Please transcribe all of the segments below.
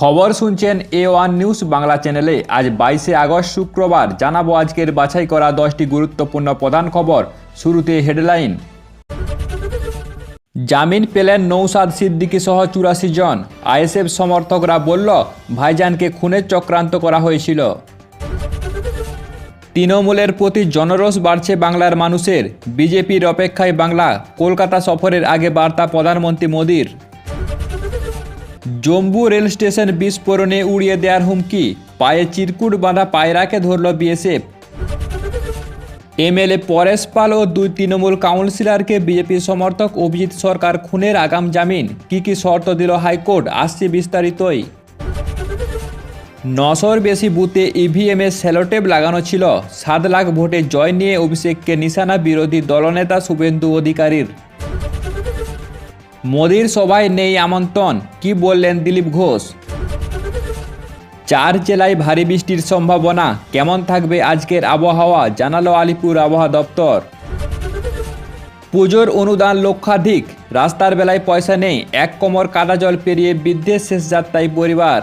খবর শুনছেন এ one news Bangla চ্যানেলে। আজ বাইশে আগস্ট শুক্রবার জানাব আজকের বাছাই করা দশটি গুরুত্বপূর্ণ প্রধান খবর। শুরুতে হেডলাইন। জামিন পেলেন নৌসাদ সিদ্দিকী সহ চুরাশি জন। আইএসএফ সমর্থকরা বলল, ভাইজানকে খুনের চক্রান্ত করা হয়েছিল। তৃণমূলের প্রতি জনরোষ বাড়ছে বাংলার মানুষের। বিজেপির অপেক্ষায় বাংলা। কলকাতা সফরের আগে বার্তা প্রধানমন্ত্রী মোদীর। জম্বু রেল স্টেশন বিস্ফোরণে উড়িয়ে দেওয়ার হুমকি, পায়ে চিরকুট বাঁধা পায়রাকে ধরল বিএসএফ। এমএলএ পরেশ পাল ও দুই তৃণমূল কাউন্সিলরকে বিজেপি সমর্থক অভিজিৎ সরকার খুনের আগাম জামিন, কি কি শর্ত দিল হাইকোর্ট, আসছে বিস্তারিতই। নশোর বেশি বুথে ইভিএমে সেলোটেপ লাগানো ছিল, সাত লাখ ভোটে জয় নিয়ে অভিষেককে নিশানা বিরোধী দলনেতা শুভেন্দু অধিকারীর। মোদির সভায় নেই আমন্ত্রণ, কি বললেন দিলীপ ঘোষ? চার জেলায় ভারী বৃষ্টির সম্ভাবনা, কেমন থাকবে আজকের আবহাওয়া? জানালো আলিপুর আবহাওয়া দপ্তর। পুজোর অনুদান লক্ষাধিক, রাস্তার বেলায় পয়সা নেই, এক কোমর কাদা জল পেরিয়ে বৃদ্ধের শেষ যাত্রায় পরিবার।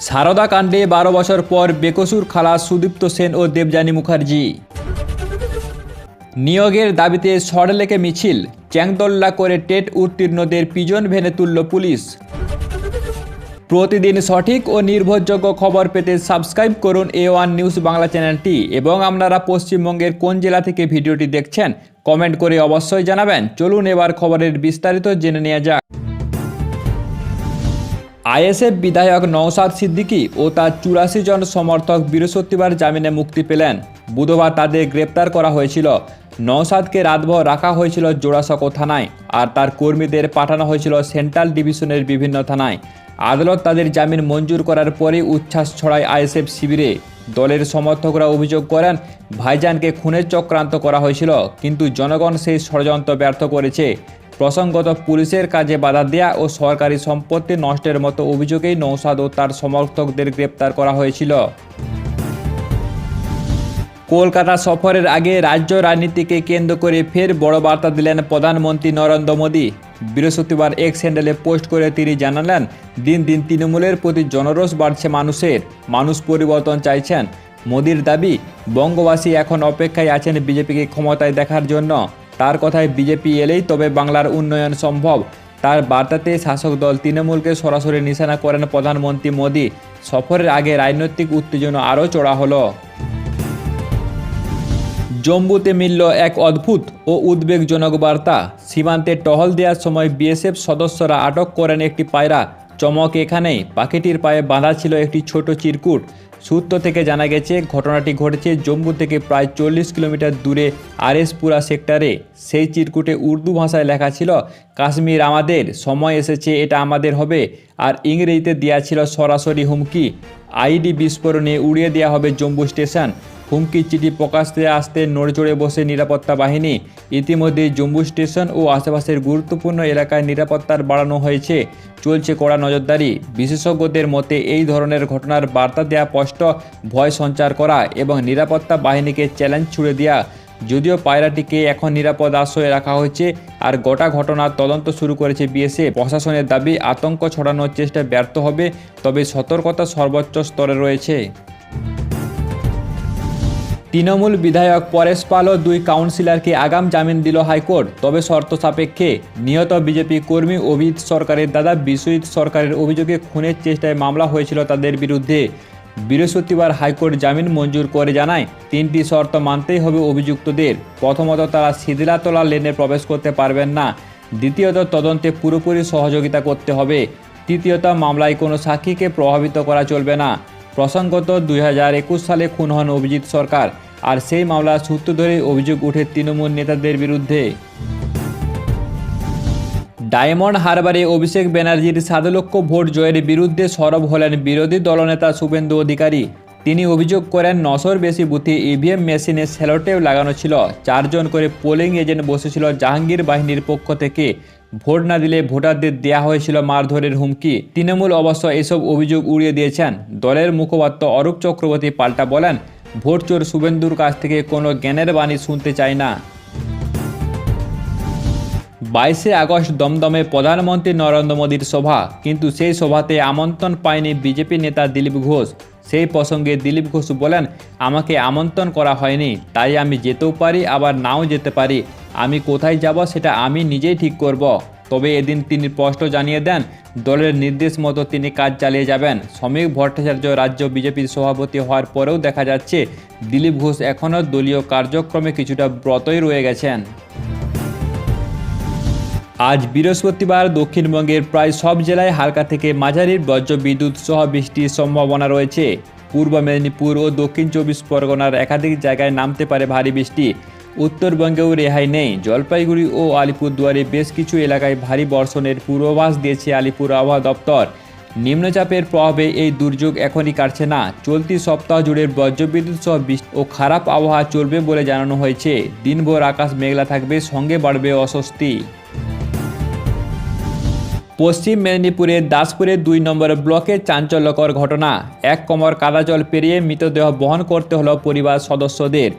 সারদা কাণ্ডে বারো বছর পর বেকসুর খালা সুদীপ্ত সেন ও দেবযানী মুখার্জি। নিয়োগের দাবিতে সরলেকে মিছিল। চ্যাংদোল্লা করে টেট উত্তীর্ণদের পিজন ভেনে তুলল পুলিশ। প্রতিদিন সঠিক ও নির্ভরযোগ্য খবর পেতে সাবস্ক্রাইব করুন এ ওয়ান নিউজ বাংলা চ্যানেলটি এবং আপনারা পশ্চিমবঙ্গের কোন জেলা থেকে ভিডিওটি দেখছেন, কমেন্ট করে অবশ্যই জানাবেন। চলুন এবার খবরের বিস্তারিত জেনে নেওয়া যাক। আইএসএফ বিধায়ক নওসাদ সিদ্দিকী ও তার চুরাশি জন সমর্থক বৃহস্পতিবার জামিনে মুক্তি পেলেন। বুধবার তাদের গ্রেপ্তার করা হয়েছিল। নওসাদকে রাতভর রাখা হয়েছিল জোড়াসাঁকো থানায় আর তার কর্মীদের পাঠানো হয়েছিল সেন্ট্রাল ডিভিশনের বিভিন্ন থানায়। আদালত তাদের জামিন মঞ্জুর করার পরেই উচ্ছ্বাস ছড়ায় আইএসএফ শিবিরে। দলের সমর্থকরা অভিযোগ করেন, ভাইজানকে খুনের চক্রান্ত করা হয়েছিল, কিন্তু জনগণ সেই ষড়যন্ত্র ব্যর্থ করেছে। প্রসঙ্গত পুলিশের কাজে বাধা দেয়া ও সরকারি সম্পত্তি নষ্টের মতো অভিযোগেই নৌসাদ ও তার সমর্থকদের গ্রেপ্তার করা হয়েছিল। কলকাতা সফরের আগে রাজ্য রাজনীতিকে কেন্দ্র করে ফের বড় বার্তা দিলেন প্রধানমন্ত্রী নরেন্দ্র মোদী। বৃহস্পতিবার এক স্যান্ডেলে পোস্ট করে তিনি জানালেন, দিন দিন তৃণমূলের প্রতি জনরোষ বাড়ছে মানুষের। মানুষ পরিবর্তন চাইছেন। মোদির দাবি, বঙ্গবাসী এখন অপেক্ষায় আছেন বিজেপিকে ক্ষমতায় দেখার জন্য। তার কথায় বিজেপি এলেই তবে বাংলার উন্নয়ন সম্ভব। তার বার্তাতে শাসক দল তৃণমূলকে সরাসরি নিশানা করেন প্রধানমন্ত্রী মোদী। সফরের আগে রাজনৈতিক উত্তেজনা আরও চড়া হলো। জম্বুতে মিলল এক অদ্ভুত ও উদ্বেগজনক বার্তা। সীমান্তে টহল দেওয়ার সময় বিএসএফ সদস্যরা আটক করেন একটি পায়রা। চমক এখানেই। পাখিটির পায়ে বাঁধা ছিল একটি ছোট চিরকুট। সূত্র থেকে জানা গেছে, ঘটনাটি ঘটেছে জম্মু থেকে প্রায় চল্লিশ কিলোমিটার দূরে আরএসপুরা সেক্টরে। সেই চিরকুটে উর্দু ভাষায় লেখা ছিল, কাশ্মীর আমাদের, সময় এসেছে, এটা আমাদের হবে। আর ইংরেজিতে দেওয়া ছিল সরাসরি হুমকি, আইডি বিস্ফোরণে উড়িয়ে দেওয়া হবে জম্মু স্টেশন। হুমকির চিঠি প্রকাশতে আসতে নড়চড়ে বসে নিরাপত্তা বাহিনী। ইতিমধ্যে জম্মু স্টেশন ও আশেপাশের গুরুত্বপূর্ণ এলাকায় নিরাপত্তার বাড়ানো হয়েছে। চলছে কড়া নজরদারি। বিশেষজ্ঞদের মতে, এই ধরনের ঘটনার বার্তা দেওয়া স্পষ্ট, ভয় সঞ্চার করা এবং নিরাপত্তা বাহিনীকে চ্যালেঞ্জ ছুড়ে দেওয়া যদিও পায়রাটিকে এখন নিরাপদ আশ্রয়ে রাখা হয়েছে, আর গোটা ঘটনার তদন্ত শুরু করেছে বিএসএফ। প্রশাসনের দাবি, আতঙ্ক ছড়ানোর চেষ্টা ব্যর্থ হবে, তবে সতর্কতা সর্বোচ্চ স্তরে রয়েছে। তৃণমূল বিধায়ক পরেশ পাল ও দুই কাউন্সিলরকে আগাম জামিন দিল হাইকোর্ট। তবে শর্ত সাপেক্ষে নিহত বিজেপি কর্মী অভিজিৎ সরকারের দাদা বিশ্বজিৎ সরকারের অভিযোগে খুনের চেষ্টায় মামলা হয়েছিল তাদের বিরুদ্ধে। বৃহস্পতিবার হাইকোর্ট জামিন মঞ্জুর করে জানায়, তিনটি শর্ত মানতেই হবে অভিযুক্তদের। প্রথমত, তারা শিথিলাতলা লেনে প্রবেশ করতে পারবেন না। দ্বিতীয়ত, তদন্তে পুরোপুরি সহযোগিতা করতে হবে। তৃতীয়ত, মামলায় কোনো সাক্ষীকে প্রভাবিত করা চলবে না। প্রসঙ্গত দুই হাজার একুশ সালে খুন হন অভিজিৎ সরকার আর সেই মামলার সূত্র ধরে অভিযোগ ওঠে তৃণমূল নেতাদের বিরুদ্ধে। ডায়মন্ড হারবারে অভিষেক ব্যানার্জির সাত লক্ষ ভোট জয়ের বিরুদ্ধে সরব হলেন বিরোধী দলনেতা শুভেন্দু অধিকারী। তিনি অভিযোগ করেন, নশোর বেশি বুথে ইভিএম মেশিনে সেলোটেপ লাগানো ছিল। চারজন করে পোলিং এজেন্ট বসেছিল জাহাঙ্গীর বাহিনীর পক্ষ থেকে। ভোট না দিলে ভোটারদের দেয়া হয়েছিল মারধরের হুমকি। তৃণমূল অবশ্য এসব অভিযোগ উড়িয়ে দিয়েছেন। দলের মুখপাত্র অরূপ চক্রবর্তী পাল্টা বলেন, ভোট চোর শুভেন্দুর কাছ থেকে কোনো জ্ঞানের বাণী শুনতে চায় না। বাইশে আগস্ট দমদমে প্রধানমন্ত্রী নরেন্দ্র মোদীর সভা। কিন্তু সেই সভাতে আমন্ত্রণ পায়নি বিজেপি নেতা দিলীপ ঘোষ। সেই প্রসঙ্গে দিলীপ ঘোষ বলেন, আমাকে আমন্ত্রণ করা হয়নি, তাই আমি যেতেও পারি, আবার নাও যেতে পারি। আমি কোথায় যাব সেটা আমি নিজেই ঠিক করব। তবে এদিন তিনি স্পষ্ট জানিয়ে দেন, দলের নির্দেশ মতো তিনি কাজ চালিয়ে যাবেন। শ্রমিক, ভট্টাচার্য, রাজ্য বিজেপির সভাপতি হওয়ার পরেও দেখা যাচ্ছে, দিলীপ ঘোষ এখনও দলীয় কার্যক্রমে কিছুটা ব্রতই রয়ে গেছেন। আজ বৃহস্পতিবার দক্ষিণবঙ্গের প্রায় সব জেলায় হালকা থেকে মাঝারির বজ্র বিদ্যুৎ সহ বৃষ্টির সম্ভাবনা রয়েছে। পূর্ব মেদিনীপুর ও দক্ষিণ চব্বিশ পরগনার একাধিক জায়গায় নামতে পারে ভারী বৃষ্টি। উত্তরবঙ্গেও রেহাই নেই। জলপাইগুড়ি ও আলিপুরদুয়ারে বেশ কিছু এলাকায় ভারী বর্ষণের পূর্বাভাস দিয়েছে আলিপুর আবহাওয়া দপ্তর। নিম্নচাপের প্রভাবে এই দুর্যোগ এখনই কাটছে না। চলতি সপ্তাহ জুড়ে বজ্রবিদ্যুৎ সহ বৃষ্টি ও খারাপ আবহাওয়া চলবে বলে জানানো হয়েছে। দিনভর আকাশ মেঘলা থাকবে, সঙ্গে বাড়বে অস্বস্তি। পশ্চিম মেদিনীপুরের দাসপুরের দুই নম্বর ব্লকে চাঞ্চল্যকর ঘটনা। এক কোমর কাদা জল পেরিয়ে মৃতদেহ বহন করতে হলো পরিবার সদস্যদের।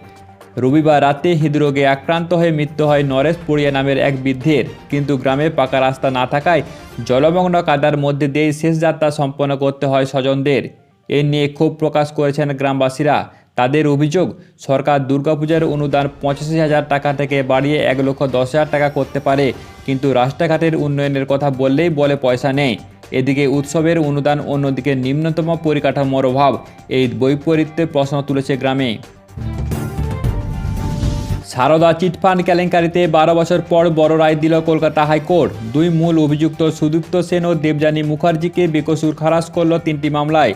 রবিবার রাতে হৃদরোগে আক্রান্ত হয়ে মৃত্যু হয় নরেশ পুড়িয়া নামের এক বৃদ্ধের। কিন্তু গ্রামে পাকা রাস্তা না থাকায় জলমগ্ন কাদার মধ্যে দিয়েই শেষ যাত্রা সম্পন্ন করতে হয় স্বজনদের। এ নিয়ে ক্ষোভ প্রকাশ করেছেন গ্রামবাসীরা। তাদের অভিযোগ, সরকার দুর্গাপূজার অনুদান পঁচাশি হাজার টাকা থেকে বাড়িয়ে এক লক্ষ দশ হাজার টাকা করতে পারে। কিন্তু রাস্তাঘাটের উন্নয়নের কথা বললেই বলে পয়সা নেই। এদিকে উৎসবের অনুদান অন্যদিকে নিম্নতম পরিকাঠামোর অভাব, এই বৈপরীত্যে প্রশ্ন তুলেছে গ্রামে। সারদা চিটফান্ড কেলেঙ্কারিতে বারো বছর পর বড় রায় দিল কলকাতা হাইকোর্ট। দুই মূল অভিযুক্ত সুদীপ্ত সেন ও দেবযানী মুখার্জিকে বেকসুর খালাস করল তিনটি মামলায়।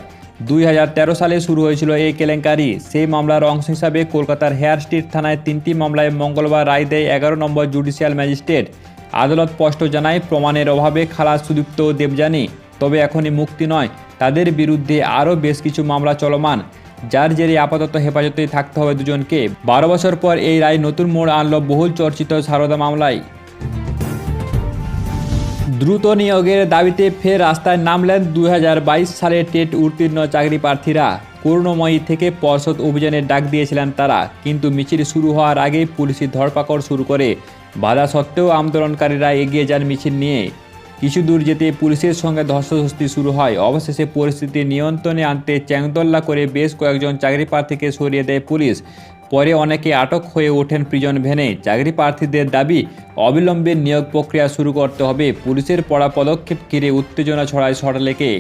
দুই হাজার তেরো সালে শুরু হয়েছিল এই কেলেঙ্কারি। সেই মামলার অংশ হিসাবে কলকাতার হেয়ার স্ট্রিট থানায় তিনটি মামলায় মঙ্গলবার রায় দেয় এগারো নম্বর জুডিশিয়াল ম্যাজিস্ট্রেট। আদালত স্পষ্ট জানায়, প্রমাণের অভাবে খালাস সুদীপ্ত ও দেবযানী, তবে এখনই মুক্তি নয়। তাদের বিরুদ্ধে আরও বেশ কিছু মামলা চলমান। যার জেরে আপাতত হেফাজতেই থাকতে হবে দুজনকে। বারো বছর পর এই রায় নতুন মোড় আনল বহুল চর্চিত সারদা মামলায়। দ্রুত নিয়োগের দাবিতে ফের রাস্তায় নামলেন দুই হাজার বাইশ সালে টেট উত্তীর্ণ চাকরি প্রার্থীরা। করুণময়ী থেকে পর্ষদ অভিযানের ডাক দিয়েছিলেন তারা, কিন্তু মিছিল শুরু হওয়ার আগেই পুলিশের ধরপাকড় শুরু করে। বাধা সত্ত্বেও আন্দোলনকারীরা এগিয়ে যান মিছিল নিয়ে। কিছু দূর যেতে পুলিশের সঙ্গে ধস্তাধস্তি শুরু হয়। অবশেষে পরিস্থিতি নিয়ন্ত্রণে আনতে চ্যাংদোল্লা করে বেশ কয়েকজন চাকরি প্রার্থীকে সরিয়ে দেয় পুলিশ। পরে অনেকে আটক হয়ে ওঠেন প্রিজন ভেনে চাকরি প্রার্থীদের দাবি, অবিলম্বে নিয়োগ প্রক্রিয়া শুরু করতে হবে। পুলিশের পড়া পদক্ষেপ ঘিরে উত্তেজনা ছড়ায় সরলেকে